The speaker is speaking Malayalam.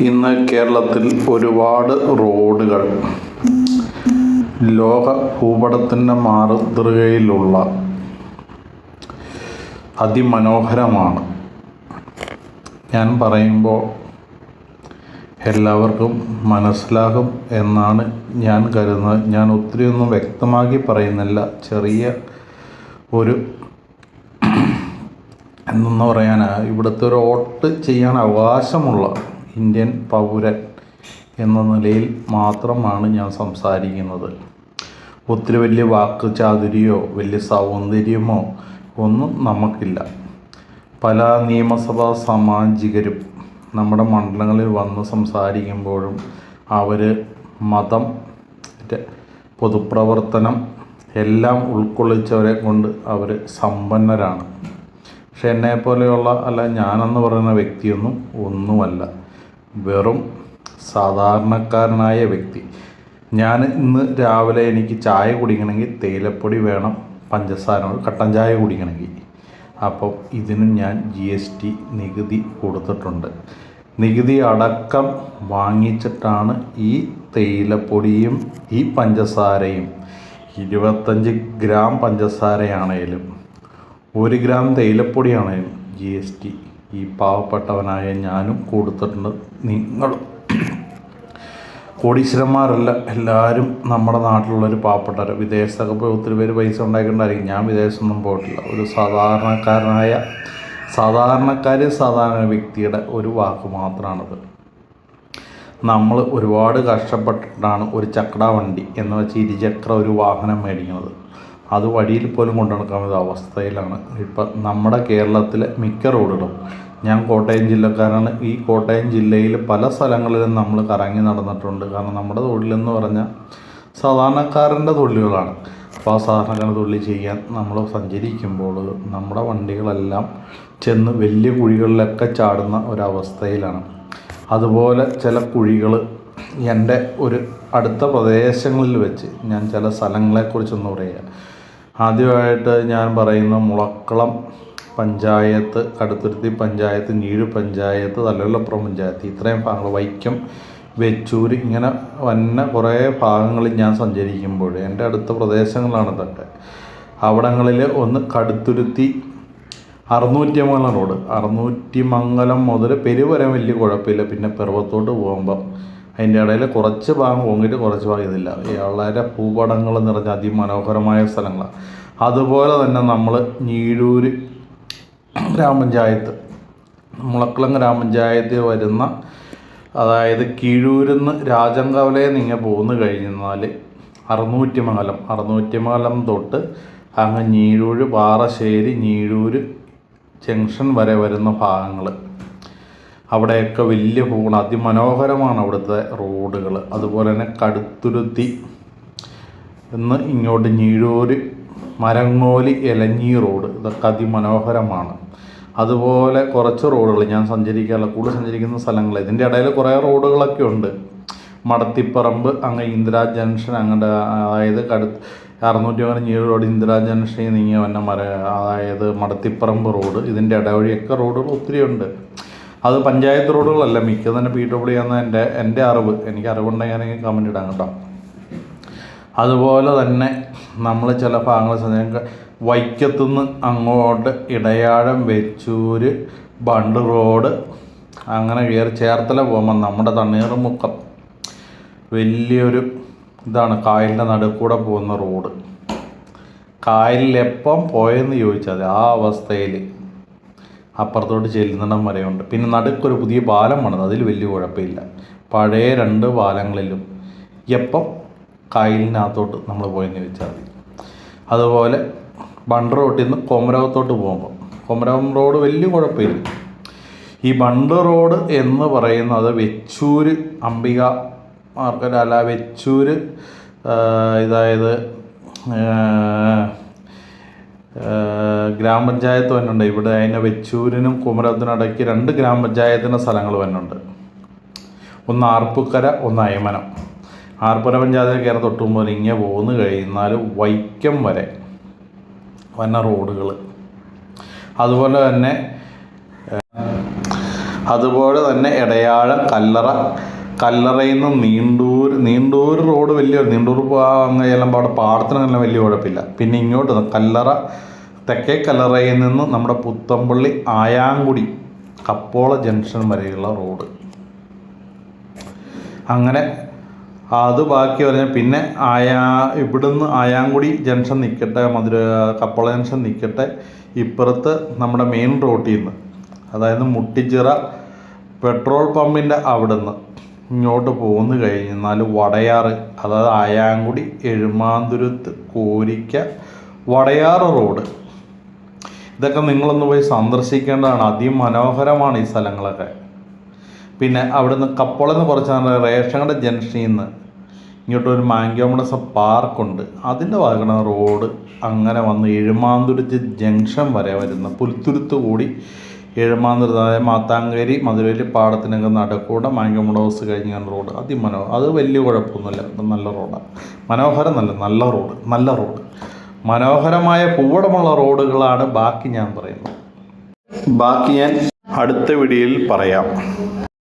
ഇന്ന് കേരളത്തിൽ ഒരുപാട് റോഡുകൾ. ലോക ഭൂപടത്തിന്റെ മാതൃകയിലുള്ള അതിമനോഹരമാണ്. ഞാൻ പറയുമ്പോൾ എല്ലാവർക്കും മനസ്സിലാകും എന്നാണ് ഞാൻ കരുതുന്നത്. ഞാൻ ഒത്തിരി ഒന്നും വ്യക്തമാക്കി പറയുന്നില്ല. ചെറിയ ഒരു എന്തെന്ന് പറയാനാണ് ഇവിടുത്തെ ഒരു ഓട്ട് ചെയ്യാൻ അവകാശമുള്ള ഇന്ത്യൻ പൗരൻ എന്ന നിലയിൽ മാത്രമാണ് ഞാൻ സംസാരിക്കുന്നത്. ഒത്തിരി വലിയ വാക്ക് ചാതുര്യമോ വലിയ സൗന്ദര്യമോ ഒന്നും നമുക്കില്ല. പല നിയമസഭാ സാമാജികരും നമ്മുടെ മണ്ഡലങ്ങളിൽ വന്ന് സംസാരിക്കുമ്പോഴും അവർ മതം പൊതുപ്രവർത്തനം എല്ലാം ഉൾക്കൊള്ളിച്ചവരെ കൊണ്ട് അവർ സമ്പന്നരാണ്. പക്ഷെ എന്നെ പോലെയുള്ള അല്ല ഞാനെന്ന് പറയുന്ന വ്യക്തിയൊന്നും ഒന്നുമല്ല. വെറും സാധാരണക്കാരനായ വ്യക്തി. ഞാൻ ഇന്ന് രാവിലെ എനിക്ക് ചായ കുടിക്കണമെങ്കിൽ തേയിലപ്പൊടി വേണം പഞ്ചസാര കട്ടൻ ചായ കുടിക്കണമെങ്കിൽ. അപ്പം ഇതിനും ഞാൻ ജി എസ് ടി നികുതി കൊടുത്തിട്ടുണ്ട്. നികുതി അടക്കം വാങ്ങിച്ചിട്ടാണ് ഈ തേയിലപ്പൊടിയും ഈ പഞ്ചസാരയും. ഇരുപത്തഞ്ച് ഗ്രാം പഞ്ചസാരയാണേലും ഒരു ഗ്രാം തേയിലപ്പൊടിയാണേലും ജി എസ് ടി ഈ പാവപ്പെട്ടവനായ ഞാനും കൊടുത്തിട്ടുണ്ട്. നിങ്ങളും. കോടീശ്വരന്മാരല്ല എല്ലാവരും നമ്മുടെ നാട്ടിലുള്ളൊരു പാവപ്പെട്ടവർ വിദേശത്തൊക്കെ പോയി ഒത്തിരി പേര് പൈസ ഉണ്ടാക്കിയിട്ടുണ്ടായിരിക്കും. ഞാൻ വിദേശത്തൊന്നും പോയിട്ടില്ല. ഒരു സാധാരണക്കാരനായ സാധാരണക്കാർ സാധാരണ വ്യക്തിയുടെ ഒരു വാക്ക് മാത്രമാണത് നമ്മൾ ഒരുപാട് കഷ്ടപ്പെട്ടിട്ടാണ് ഒരു ചക്ര വണ്ടി എന്ന് വെച്ച് ഇരുചക്ര ഒരു വാഹനം മേടിക്കുന്നത്. അത് വഴിയിൽ പോലും കൊണ്ടു നടക്കാവുന്ന അവസ്ഥയിലാണ്. ഇപ്പം നമ്മുടെ കേരളത്തിലെ മിക്ക റോഡുകളും ഞാൻ കോട്ടയം ജില്ലക്കാരാണ് ഈ കോട്ടയം ജില്ലയിൽ പല സ്ഥലങ്ങളിലും നമ്മൾ കറങ്ങി നടന്നിട്ടുണ്ട്. കാരണം നമ്മുടെ തൊഴിലെന്ന് പറഞ്ഞാൽ സാധാരണക്കാരന്റെ തൊഴിലുകളാണ്. അപ്പോൾ ആ സാധാരണക്കാരന്റെ തൊഴിൽ ചെയ്യാൻ നമ്മൾ സഞ്ചരിക്കുമ്പോൾ നമ്മുടെ വണ്ടികളെല്ലാം ചെന്ന് വലിയ കുഴികളിലൊക്കെ ചാടുന്ന ഒരവസ്ഥയിലാണ്. അതുപോലെ ചില കുഴികൾ എന്റെ ഒരു അടുത്ത പ്രദേശങ്ങളിൽ വെച്ച് ഞാൻ ചില സ്ഥലങ്ങളെക്കുറിച്ചൊന്ന് പറയുക ആദ്യമായിട്ട് ഞാൻ പറയുന്ന മുളക്കളം പഞ്ചായത്ത് കടുത്തുരുത്തി പഞ്ചായത്ത് നീഴു പഞ്ചായത്ത് തലവല്ലപ്പുറം പഞ്ചായത്ത് ഇത്രയും ഭാഗങ്ങൾ വൈക്കം വെച്ചൂർ ഇങ്ങനെ വന്ന കുറേ ഭാഗങ്ങളിൽ ഞാൻ സഞ്ചരിക്കുമ്പോൾ എന്റെ അടുത്ത പ്രദേശങ്ങളാണ് ഇതൊക്കെ. അവിടങ്ങളിൽ ഒന്ന് കടുത്തുരുത്തി അറുന്നൂറ്റിമംഗലം റോഡ്. അറുന്നൂറ്റിമംഗലം മുതൽ പെരുവരെ വലിയ കുഴപ്പമില്ല. പിന്നെ പിറവത്തോട്ട് പോകുമ്പം അതിന്റെ ഇടയിൽ കുറച്ച് ഭാഗം പൊങ്ങിയിട്ട് കുറച്ച് ഭാഗം ഇതില്ല. വളരെ പൂപടങ്ങൾ നിറഞ്ഞ അതിമനോഹരമായ സ്ഥലങ്ങളാണ്. അതുപോലെ തന്നെ നമ്മൾ ഞീഴൂര് ഗ്രാമപഞ്ചായത്ത് മുളക്കുളം ഗ്രാമപഞ്ചായത്തിൽ വരുന്ന അതായത് കീഴൂരിന്ന് രാജംകവലയിൽ നിന്ന് പോകുന്നു കഴിഞ്ഞാൽ അറുന്നൂറ്റിമംഗലം അറുന്നൂറ്റിമംഗലം തൊട്ട് അങ്ങ് ഞീഴൂര് പാറശ്ശേരി ഞീഴൂര് ജംഗ്ഷൻ വരെ വരുന്ന ഭാഗങ്ങൾ. അവിടെയൊക്കെ വലിയ പൂക്കൾ അതിമനോഹരമാണ് അവിടുത്തെ റോഡുകൾ. അതുപോലെ തന്നെ കടുത്തുരുത്തി എന്ന് ഇങ്ങോട്ട് ഞീഴൂര് മരങ്ങോലി എലഞ്ഞി റോഡ്. ഇതൊക്കെ അതിമനോഹരമാണ്. അതുപോലെ കുറച്ച് റോഡുകൾ ഞാൻ സഞ്ചരിക്കാനുള്ള കൂടുതൽ സഞ്ചരിക്കുന്ന സ്ഥലങ്ങൾ ഇതിന്റെ ഇടയിൽ കുറേ റോഡുകളൊക്കെ ഉണ്ട്. മടത്തിപ്പറമ്പ് അങ്ങ് ഇന്ദിരാ ജംഗ്ഷൻ അങ്ങോട്ട് അതായത് കടു അറുന്നൂറ്റി പതിനഞ്ച് റോഡ് ഇന്ദിരാ ജംഗ്ഷനിൽ നീങ്ങിയ വന്ന മര അതായത് മടത്തിപ്പറമ്പ് റോഡ്. ഇതിന്റെ ഇടവഴിയൊക്കെ റോഡുകൾ ഒത്തിരി ഉണ്ട്. അത് പഞ്ചായത്ത് റോഡുകളല്ല മിക്ക തന്നെ പി ഡബ്ല്യു എന്ന എന്റെ എന്റെ അറിവ്. എനിക്ക് അറിവുണ്ടെങ്കിൽ ഞാൻ കമന്റ് ഇടാം കേട്ടോ. അതുപോലെ തന്നെ നമ്മൾ ചില ഭാഗങ്ങൾ സഞ്ചരിക്കുക വൈക്കത്തുനിന്ന് അങ്ങോട്ട് ഇടയാഴം വെച്ചൂര് ബണ്ട് റോഡ് അങ്ങനെ കയറി ചേർത്തല പോകുമ്പോൾ നമ്മുടെ തണ്ണീർമുക്കം വലിയൊരു ഇതാണ് കായലിന്റെ നടുക്കൂടെ പോകുന്ന റോഡ്. കായലിൽ എപ്പം പോയെന്ന് ചോദിച്ചാൽ ആ അവസ്ഥയിൽ അപ്പുറത്തോട്ട് ചെല്ലുന്നിടം വരെയുണ്ട്. പിന്നെ നടുക്കൊരു പുതിയ പാലം പണിത് അതിൽ വലിയ കുഴപ്പമില്ല. പഴയ രണ്ട് പാലങ്ങളിലും എപ്പം കായലിനകത്തോട്ട് നമ്മൾ പോയെന്ന് വെച്ചാൽ മതി. അതുപോലെ ബണ്ട് റോട്ടിൽ നിന്ന് കൊമരകത്തോട്ട് പോകുമ്പോൾ കൊമരകം റോഡ് വലിയ കുഴപ്പമില്ല. ഈ ബണ്ട് റോഡ് എന്ന് പറയുന്നത് വെച്ചൂര് അംബിക മാർക്കറ്റ് അല്ല വെച്ചൂര് ഇതായത് ഗ്രാമപഞ്ചായത്ത് വന്നുണ്ട് ഇവിടെ അതിനെ വെച്ചൂരിനും കുമരത്തിനും ഇടയ്ക്ക് രണ്ട് ഗ്രാമപഞ്ചായത്തിന്റെ സ്ഥലങ്ങൾ വന്നുണ്ട് ഒന്ന് ആർപ്പുക്കര ഒന്ന് അയമനം. ആർപ്പുര പഞ്ചായത്തിൽ കയറി തൊട്ടുമ്പോൾ ഇങ്ങനെ പോകുന്നു കഴിഞ്ഞാൽ വൈക്കം വരെ വന്ന റോഡുകൾ. അതുപോലെ തന്നെ അതുപോലെ തന്നെ ഇടയാഴം കല്ലറ കല്ലറയിൽ നിന്ന് നീണ്ടൂർ നീണ്ടൂർ റോഡ് വലിയ നീണ്ടൂർ എല്ലാം അവിടെ പാടത്തിനങ്ങനെ വലിയ കുഴപ്പമില്ല. പിന്നെ ഇങ്ങോട്ട് കല്ലറ തെക്കേ കല്ലറയിൽ നിന്ന് നമ്മുടെ പുത്തമ്പള്ളി ആയാങ്കുടി കപ്പോള ജംഗ്ഷൻ വരെയുള്ള റോഡ്. അങ്ങനെ അത് ബാക്കി പറഞ്ഞാൽ പിന്നെ ആയാ ഇവിടുന്ന് ആയാങ്കുടി ജംഗ്ഷൻ നിൽക്കട്ടെ മധുര കപ്പോള ജംഗ്ഷൻ നിൽക്കട്ടെ ഇപ്പുറത്ത് നമ്മുടെ മെയിൻ റോട്ടിൽ നിന്ന് അതായത് മുട്ടിച്ചിറ പെട്രോൾ പമ്പിന്റെ അവിടുന്ന്. ഇങ്ങോട്ട് പോന്നു കഴിഞ്ഞാൽ വടയാറ് അതായത് ആയാങ്കുടി എഴുമാന്തുരുത്ത് കോരിക്ക വടയാറ് റോഡ്. ഇതൊക്കെ നിങ്ങളൊന്ന് പോയി സന്ദർശിക്കേണ്ടതാണ്. അതിമനോഹരമാണ് ഈ സ്ഥലങ്ങളൊക്കെ. പിന്നെ അവിടുന്ന് കപ്പോളെന്ന് കുറച്ച് നാൾ റേഷങ്ങളുടെ ജംഗ്ഷനിൽ നിന്ന് ഇങ്ങോട്ട് ഒരു മാങ്കിയോമണസ പാർക്കുണ്ട്. അതിന്റെ ഭാഗമാണ് റോഡ്. അങ്ങനെ വന്ന് എഴുമാന്തുരുത്ത് ജംഗ്ഷൻ വരെ വരുന്ന പുൽത്തുരുത്ത് കൂടി അതായത് മാത്താങ്കേരി മധുരയിൽ പാടത്തിനൊക്കെ നടക്കൂടെ മാങ്കമുട ഹൗസ് കഴിഞ്ഞ റോഡ്. അതിമനോ അത് വലിയ കുഴപ്പമൊന്നുമില്ല. നല്ല റോഡാണ് മനോഹരം നല്ല നല്ല റോഡ് നല്ല റോഡ്. മനോഹരമായ പൂവടമുള്ള റോഡുകളാണ് ബാക്കി ഞാൻ പറയുന്നത്. ബാക്കി ഞാൻ അടുത്ത വീഡിയോയിൽ പറയാം.